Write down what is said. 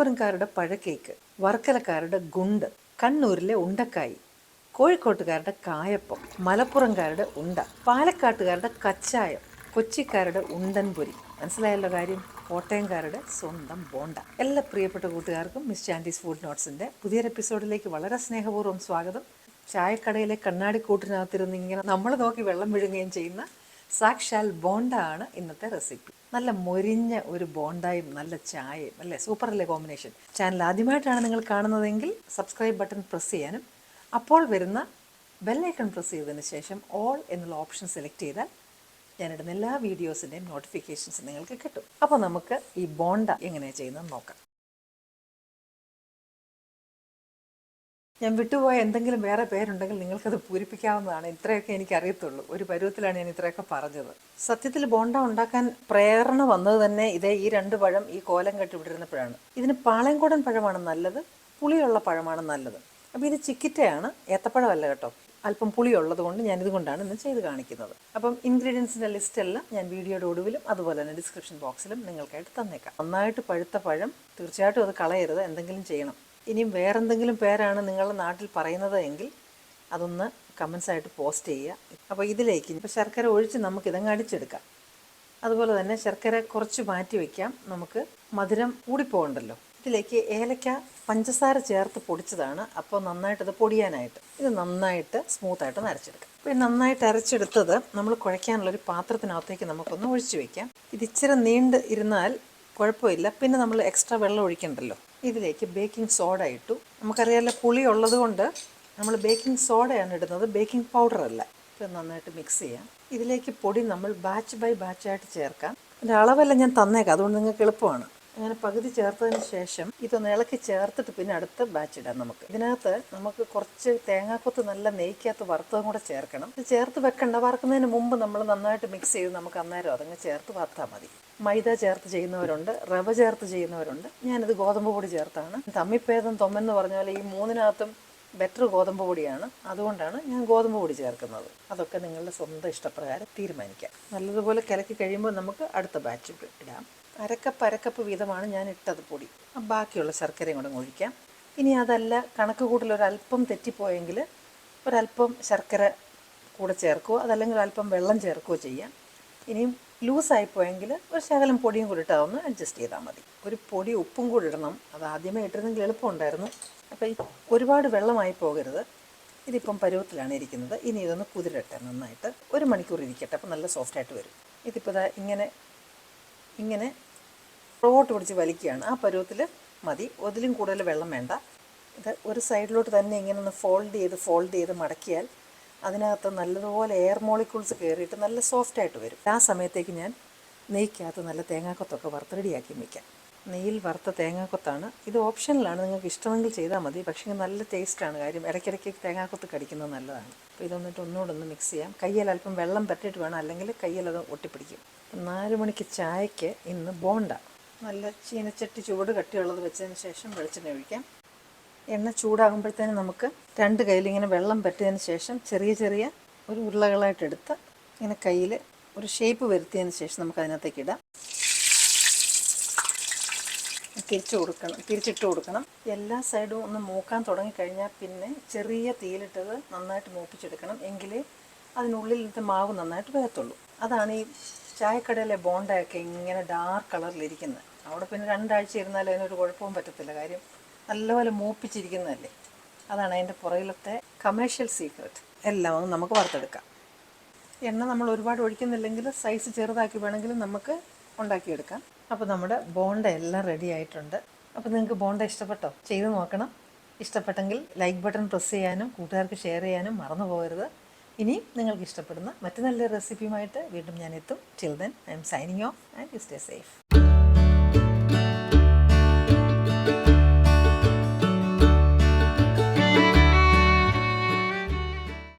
തിരുവനന്തപുരംകാരുടെ പഴക്കേക്ക് വർക്കലക്കാരുടെ ഗുണ്ട് കണ്ണൂരിലെ ഉണ്ടക്കായി കോഴിക്കോട്ടുകാരുടെ കായപ്പം മലപ്പുറംകാരുടെ ഉണ്ട പാലക്കാട്ടുകാരുടെ കച്ചായം കൊച്ചിക്കാരുടെ ഉണ്ടൻപൊരി. മനസ്സിലായല്ലോ കാര്യം? കോട്ടയംകാരുടെ സ്വന്തം ബോണ്ട. എല്ലാ പ്രിയപ്പെട്ട കൂട്ടുകാർക്കും മിസ് ചാൻഡീസ് ഫുഡ് നോട്ട്സിന്റെ പുതിയൊരു എപ്പിസോഡിലേക്ക് വളരെ സ്നേഹപൂർവം സ്വാഗതം. ചായക്കടയിലെ കണ്ണാടിക്കൂട്ടിനകത്തിരുന്ന് ഇങ്ങനെ നമ്മൾ നോക്കി വെള്ളം വിഴുങ്ങുകയും ചെയ്യുന്ന സാക്ഷാൽ ബോണ്ട ആണ് ഇന്നത്തെ റെസിപ്പി. നല്ല മൊരിഞ്ഞ ഒരു ബോണ്ടായും നല്ല ചായയും അല്ലേ? സൂപ്പറല്ലേ കോമ്പിനേഷൻ? ചാനൽ ആദ്യമായിട്ടാണ് നിങ്ങൾ കാണുന്നതെങ്കിൽ സബ്സ്ക്രൈബ് ബട്ടൺ പ്രസ് ചെയ്യാനും അപ്പോൾ വരുന്ന ബെല്ലൈക്കൺ പ്രസ് ചെയ്തതിന് ശേഷം ഓൾ എന്നുള്ള ഓപ്ഷൻ സെലക്ട് ചെയ്താൽ ഞാനിടുന്ന എല്ലാ വീഡിയോസിന്റെയും നോട്ടിഫിക്കേഷൻസ് നിങ്ങൾക്ക് കിട്ടും. അപ്പോൾ നമുക്ക് ഈ ബോണ്ട എങ്ങനെയാണ് ചെയ്യുന്നത് നോക്കാം. ഞാൻ വിട്ടുപോയ എന്തെങ്കിലും വേറെ പേരുണ്ടെങ്കിൽ നിങ്ങൾക്കത് പൂരിപ്പിക്കാവുന്നതാണ്. ഇത്രയൊക്കെ എനിക്ക് അറിയത്തുള്ളൂ ഒരു പരുവത്തിലാണ് ഞാൻ ഇത്രയൊക്കെ പറഞ്ഞത്. സത്യത്തിൽ ബോണ്ട ഉണ്ടാക്കാൻ പ്രേരണ വന്നത് തന്നെ ഇതേ ഈ രണ്ട് പഴം ഈ കോലം കെട്ടി കെട്ടിവിട്ടിരുന്നപ്പോഴാണ് ഇതിന് പാളയംകോടൻ പഴമാണ് നല്ലത് പുളിയുള്ള പഴമാണ് നല്ലത്. അപ്പോൾ ഇത് ചിക്കിറ്റയാണ് ഏത്തപ്പഴമല്ല കേട്ടോ. അല്പം പുളിയുള്ളത് കൊണ്ട് ഞാൻ ഇതുകൊണ്ടാണ് ഇന്ന് ചെയ്ത് കാണിക്കുന്നത്. അപ്പം ഇൻഗ്രീഡിയൻസിന്റെ ലിസ്റ്റ് എല്ലാം ഞാൻ വീഡിയോയുടെ ഒടുവിലും അതുപോലെ തന്നെ ഡിസ്ക്രിപ്ഷൻ ബോക്സിലും നിങ്ങൾക്കായിട്ട് തന്നേക്കാം. നന്നായിട്ട് പഴുത്ത പഴം തീർച്ചയായിട്ടും അത് കളയരുത്. എന്തെങ്കിലും ചെയ്യണം. ഇനിയും വേറെന്തെങ്കിലും പേരാണ് നിങ്ങളുടെ നാട്ടിൽ പറയുന്നത് എങ്കിൽ അതൊന്ന് കമൻസ് ആയിട്ട് പോസ്റ്റ് ചെയ്യുക. അപ്പോൾ ഇതിലേക്ക് ഇപ്പോൾ ശർക്കര ഒഴിച്ച് നമുക്ക് ഇതങ്ങ് അടിച്ചെടുക്കാം. അതുപോലെ തന്നെ ശർക്കര കുറച്ച് മാറ്റി വയ്ക്കാം നമുക്ക് മധുരം കൂടിപ്പോകണ്ടല്ലോ. ഇതിലേക്ക് ഏലക്ക പഞ്ചസാര ചേർത്ത് പൊടിച്ചതാണ്. അപ്പോൾ നന്നായിട്ട് ഇത് പൊടിയാനായിട്ട് ഇത് നന്നായിട്ട് സ്മൂത്തായിട്ട് അരച്ചെടുക്കാം. അപ്പോൾ നന്നായിട്ട് അരച്ചെടുത്തത് നമ്മൾ കുഴയ്ക്കാനുള്ളൊരു പാത്രത്തിനകത്തേക്ക് നമുക്കൊന്ന് ഒഴിച്ചു വയ്ക്കാം ഇത് ഇച്ചിരി നീണ്ട് ഇരുന്നാൽ കുഴപ്പമില്ല. പിന്നെ നമ്മൾ എക്സ്ട്രാ വെള്ളം ഒഴിക്കണ്ടല്ലോ. ഇതിലേക്ക് ബേക്കിംഗ് സോഡ ഇട്ടു. നമുക്കറിയാമല്ലോ പുളി ഉള്ളത് കൊണ്ട് നമ്മൾ ബേക്കിംഗ് സോഡയാണ് ഇടുന്നത്. ബേക്കിംഗ് പൗഡർ അല്ല. ഇത് നന്നായിട്ട് മിക്സ് ചെയ്യാം. ഇതിലേക്ക് പൊടി നമ്മൾ ബാച്ച് ബൈ ബാച്ചായിട്ട് ചേർക്കാം. അതിന്റെ അളവെല്ലാം ഞാൻ തന്നേക്കാം. അതുകൊണ്ട് നിങ്ങൾക്ക് എളുപ്പമാണ്. അങ്ങനെ പകുതി ചേർത്തതിന് ശേഷം ഇതൊന്ന് ഇളക്കി ചേർത്തിട്ട് പിന്നെ അടുത്ത ബാച്ച് ഇടാം നമുക്ക്. ഇതിനകത്ത് നമുക്ക് കുറച്ച് തേങ്ങാക്കൊത്ത് നല്ല നെയ്ക്കകത്ത് വറുത്തതും കൂടെ ചേർക്കണം. ഇത് ചേർത്ത് വെക്കണ്ട വറുക്കുന്നതിന് മുമ്പ് നമ്മൾ നന്നായിട്ട് മിക്സ് ചെയ്ത് നമുക്ക് അന്നേരം അതങ്ങ് ചേർത്ത് വറുത്താൽ മതി. മൈദ ചേർത്ത് ചെയ്യുന്നവരുണ്ട് റവ ചേർത്ത് ചെയ്യുന്നവരുണ്ട്. ഞാനിത് ഗോതമ്പ് പൊടി ചേർത്താണ്. തമ്മിപ്പേദം തൊമ്മെന്ന് പറഞ്ഞ പോലെ ഈ മൂന്നിനകത്തും ബെറ്റർ ഗോതമ്പ് പൊടിയാണ്. അതുകൊണ്ടാണ് ഞാൻ ഗോതമ്പ് പൊടി ചേർക്കുന്നത്. അതൊക്കെ നിങ്ങളുടെ സ്വന്തം ഇഷ്ടപ്രകാരം തീരുമാനിക്കാം. നല്ലതുപോലെ കലക്കി കഴിയുമ്പോൾ നമുക്ക് അടുത്ത ബാച്ച് ഇടാം. അരക്കപ്പ് അരക്കപ്പ് വീതമാണ് ഞാൻ ഇട്ടത് പൊടി. ബാക്കിയുള്ള ശർക്കരയും കൂടെ ഒഴിക്കാം. ഇനി അതല്ല കണക്ക് കൂട്ടിൽ ഒരല്പം തെറ്റിപ്പോയെങ്കിൽ ഒരല്പം ശർക്കര കൂടെ ചേർക്കുകയോ അതല്ലെങ്കിൽ അല്പം വെള്ളം ചേർക്കുകയോ ചെയ്യാം. ഇനിയും ലൂസായി പോയെങ്കിൽ ഒരു ശകലം പൊടിയും കൂടി ഇട്ടാവുന്ന അഡ്ജസ്റ്റ് ചെയ്താൽ മതി. ഒരു പൊടി ഉപ്പും കൂടി ഇടണം. അത് ആദ്യമേ ഇട്ടിരുന്നെങ്കിൽ എളുപ്പമുണ്ടായിരുന്നു. അപ്പോൾ ഒരുപാട് വെള്ളമായി പോകരുത്. ഇതിപ്പം പരുവത്തിലാണ് ഇരിക്കുന്നത്. ഇനി ഇതൊന്ന് കുതിരട്ടെ നന്നായിട്ട്. ഒരു മണിക്കൂർ ഇരിക്കട്ടെ. അപ്പോൾ നല്ല സോഫ്റ്റായിട്ട് വരും. ഇതിപ്പോൾ ഇതാ ഇങ്ങനെ ഇങ്ങനെ റോട്ട് പിടിച്ച് വലിക്കുകയാണ്. ആ പരുവത്തിൽ മതി. അതിലും കൂടുതൽ വെള്ളം വേണ്ട. ഇത് ഒരു സൈഡിലോട്ട് തന്നെ ഇങ്ങനെ ഒന്ന് ഫോൾഡ് ചെയ്ത് ഫോൾഡ് ചെയ്ത് മടക്കിയാൽ അതിനകത്ത് നല്ലതുപോലെ എയർ മോളിക്യൂൾസ് കയറിയിട്ട് നല്ല സോഫ്റ്റായിട്ട് വരും. ആ സമയത്തേക്ക് ഞാൻ നെയ്ക്കകത്ത് നല്ല തേങ്ങാക്കൊത്തൊക്കെ വറുത്ത് റെഡിയാക്കി വയ്ക്കാം നെയ്യിൽ വറുത്ത തേങ്ങാക്കൊത്താണ്. ഇത് ഓപ്ഷനിലാണ്. നിങ്ങൾക്ക് ഇഷ്ടമെങ്കിൽ ചെയ്താൽ മതി. പക്ഷേ നല്ല ടേസ്റ്റാണ് കാര്യം ഇടയ്ക്കിടയ്ക്ക് തേങ്ങാക്കൊത്ത് കടിക്കുന്നത് നല്ലതാണ്. അപ്പോൾ ഇതൊന്നിട്ട് ഒന്നുകൂടെ ഒന്ന് മിക്സ് ചെയ്യാം. കയ്യിൽ അല്പം വെള്ളം പറ്റിയിട്ട് വേണം. അല്ലെങ്കിൽ കയ്യിൽ അത് ഒട്ടിപ്പിടിക്കും. നാല് മണിക്ക് ചായക്ക് ഇന്ന് ബോണ്ട. നല്ല ചീനച്ചട്ടി ചുവട് കട്ടിയുള്ളത് വെച്ചതിന് ശേഷം വെളിച്ചെണ്ണ ഒഴിക്കാം. എണ്ണ ചൂടാകുമ്പോഴത്തേനും നമുക്ക് രണ്ട് കയ്യിൽ ഇങ്ങനെ വെള്ളം പറ്റിയതിന് ശേഷം ചെറിയ ചെറിയ ഒരു ഉരുളകളായിട്ട് എടുത്ത് ഇങ്ങനെ കയ്യിൽ ഒരു ഷേപ്പ് വരുത്തിയതിന് ശേഷം നമുക്ക് അതിനകത്തേക്ക് ഇടാം. തിരിച്ചു കൊടുക്കണം തിരിച്ചിട്ട് കൊടുക്കണം. എല്ലാ സൈഡും ഒന്ന് മൂക്കാൻ തുടങ്ങിക്കഴിഞ്ഞാൽ പിന്നെ ചെറിയ തീയിലിട്ടത് നന്നായിട്ട് മൂപ്പിച്ചെടുക്കണം. എങ്കിലേ അതിനുള്ളിലത്തെ മാവ് നന്നായിട്ട് വേകത്തുള്ളൂ. അതാണ് ഈ ചായക്കടയിലെ ബോണ്ടയൊക്കെ ഇങ്ങനെ ഡാർക്ക് കളറിലിരിക്കുന്നത് അവിടെ പിന്നെ രണ്ടാഴ്ച ഇരുന്നാലും അതിനൊരു കുഴപ്പവും പറ്റത്തില്ല. കാര്യം നല്ലപോലെ മൂപ്പിച്ചിരിക്കുന്നതല്ലേ? അതാണ് അതിന്റെ പുറകിലത്തെ കമേഴ്ഷ്യൽ സീക്രട്ട് എല്ലാം നമുക്ക് വറുത്തെടുക്കാം. എണ്ണ നമ്മൾ ഒരുപാട് ഒഴിക്കുന്നില്ലെങ്കിൽ സൈസ് ചെറുതാക്കി വേണമെങ്കിലും നമുക്ക് ഉണ്ടാക്കിയെടുക്കാം. അപ്പോൾ നമ്മുടെ ബോണ്ട എല്ലാം റെഡി ആയിട്ടുണ്ട്. അപ്പോൾ നിങ്ങൾക്ക് ബോണ്ട ഇഷ്ടപ്പെട്ടോ? ചെയ്ത് നോക്കണം. ഇഷ്ടപ്പെട്ടെങ്കിൽ ലൈക്ക് ബട്ടൺ പ്രസ് ചെയ്യാനും കൂട്ടുകാർക്ക് ഷെയർ ചെയ്യാനും മറന്നു പോകരുത്. ഇനിയും നിങ്ങൾക്ക് ഇഷ്ടപ്പെടുന്ന മറ്റു നല്ല റെസിപ്പിയുമായിട്ട് വീണ്ടും ഞാൻ എത്തും. Till then I'm signing off and you stay safe